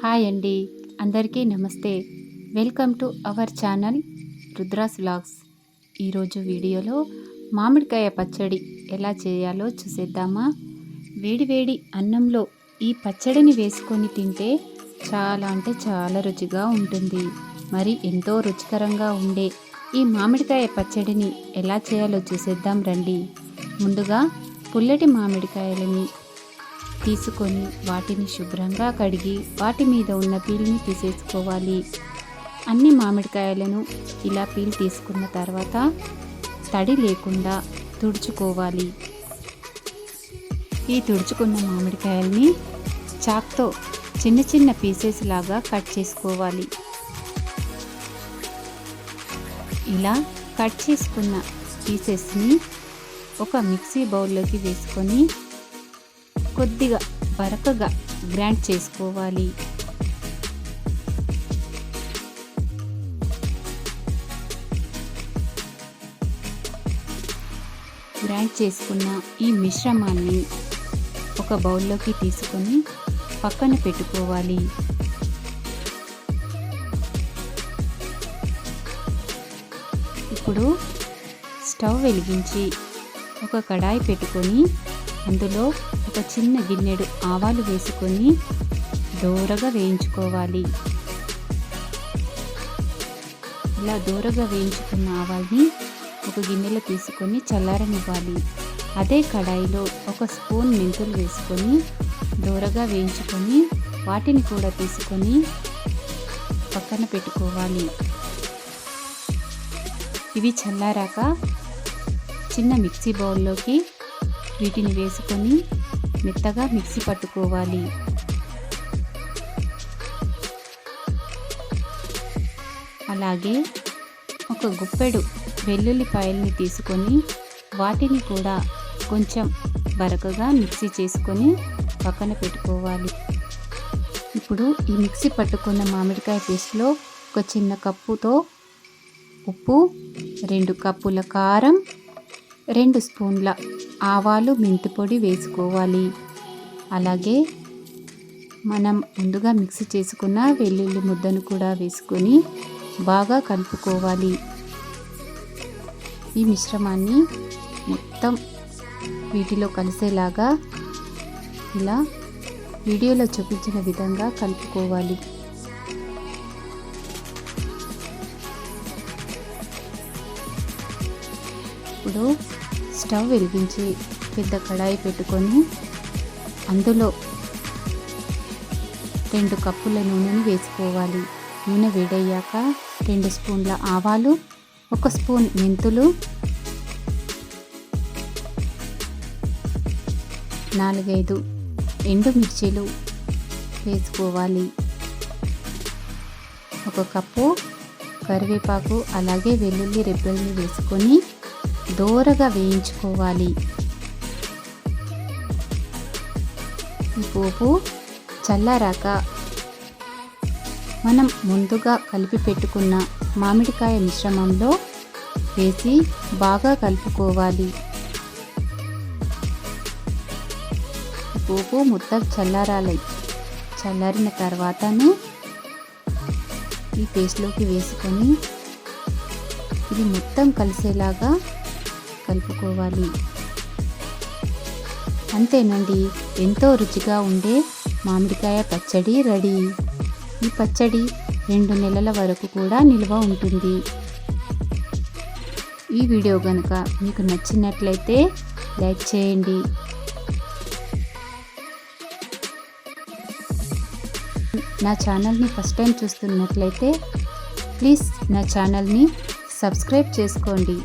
Hi అండి. అందరికీ నమస్తే. Welcome to our channel Rudra's vlogs. ఈరోజు వీడియోలో మామిడికాయ పచ్చడి ఎలా చేయాలో చూసేద్దామా? వేడివేడి అన్నంలో ఈ పచ్చడిని వేసుకొని తింటే చాలా అంటే చాలా రుచిగా ఉంటుంది. మరి ఎంతో రుచికరంగా ఉండే ఈ మామిడికాయ పచ్చడిని ఎలా చేయాలో చూసేద్దాం రండి. ముందుగా పుల్లటి మామిడికాయలని తీసుకొని వాటిని శుభ్రంగా కడిగి వాటి మీద ఉన్న పీల్ని తీసేసుకోవాలి. అన్ని మామిడికాయలను ఇలా పీల్ తీసుకున్న తర్వాత తడి లేకుండా తుడుచుకోవాలి. ఈ తుడుచుకున్న మామిడికాయల్ని చాక్తో చిన్న చిన్న పీసెస్ లాగా కట్ చేసుకోవాలి. ఇలా కట్ చేసుకున్న పీసెస్ని ఒక మిక్సీ బౌల్లోకి వేసుకొని కొద్దిగా బరకగా గ్రైండ్ చేసుకోవాలి. గ్రైండ్ చేసుకున్న ఈ మిశ్రమాన్ని ఒక బౌల్లోకి తీసుకొని పక్కన పెట్టుకోవాలి. ఇప్పుడు స్టవ్ వెలిగించి ఒక కడాయి పెట్టుకొని అందులో ఒక చిన్న గిన్నెడు ఆవాలు వేసుకొని దూరగా వేయించుకోవాలి. ఇలా దూరగా వేయించుకున్న ఆవాల్ని ఒక గిన్నెలో తీసుకొని చల్లారనివ్వాలి. అదే కడాయిలో ఒక స్పూన్ మెంతులు వేసుకొని దూరగా వేయించుకొని వాటిని కూడా తీసుకొని పక్కన పెట్టుకోవాలి. ఇవి చల్లారాక చిన్న మిక్సీ బౌల్లోకి వీటిని వేసుకొని మెత్తగా మిక్సీ పట్టుకోవాలి. అలాగే ఒక గుప్పెడు వెల్లుల్లిపాయల్ని తీసుకొని వాటిని కూడా కొంచెం బరకగా మిక్సీ చేసుకొని పక్కన పెట్టుకోవాలి. ఇప్పుడు ఈ మిక్సీ పట్టుకున్న మామిడికాయ పేస్ట్లో ఒక చిన్న కప్పుతో ఉప్పు రెండు కప్పుల కారం రెండు స్పూన్ల ఆవాలు మెంతి పొడి వేసుకోవాలి. అలాగే మనం ముందుగా మిక్స్ చేసుకున్న వెల్లుల్లి ముద్దను కూడా వేసుకొని బాగా కలుపుకోవాలి. ఈ మిశ్రమాన్ని మొత్తం వీటిలో కలిసేలాగా ఇలా వీడియోలో చూపించిన విధంగా కలుపుకోవాలి. ఇప్పుడు స్టవ్ వెలిగించి పెద్ద కడాయి పెట్టుకొని అందులో రెండు కప్పుల నూనెను వేసుకోవాలి. నూనె వేడయ్యాక రెండు స్పూన్ల ఆవాలు ఒక స్పూన్ మెంతులు నాలుగైదు ఎండుమిర్చీలు వేసుకోవాలి. ఒక కప్పు కరివేపాకు అలాగే వెల్లుల్లి రెబ్బల్ని వేసుకొని దోరగా వేయించుకోవాలి. ఈ పోపు చల్లారాక మనం ముందుగా కలిపి పెట్టుకున్న మామిడికాయ మిశ్రమంలో వేసి బాగా కలుపుకోవాలి. పోపు మొత్తం చల్లారాలి. చల్లారిన తర్వాతనే ఈ పేస్ట్లోకి వేసుకొని ఇది మొత్తం కలిసేలాగా కలుపుకోవాలి. అంతేనండి ఎంతో రుచిగా ఉండే మామిడికాయ పచ్చడి రెడీ. ఈ పచ్చడి రెండు నెలల వరకు కూడా నిల్వ ఉంటుంది. ఈ వీడియో కనుక మీకు నచ్చినట్లయితే లైక్ చేయండి. నా ఛానల్ని ఫస్ట్ టైం చూస్తున్నట్లయితే ప్లీజ్ నా ఛానల్ని సబ్స్క్రైబ్ చేసుకోండి.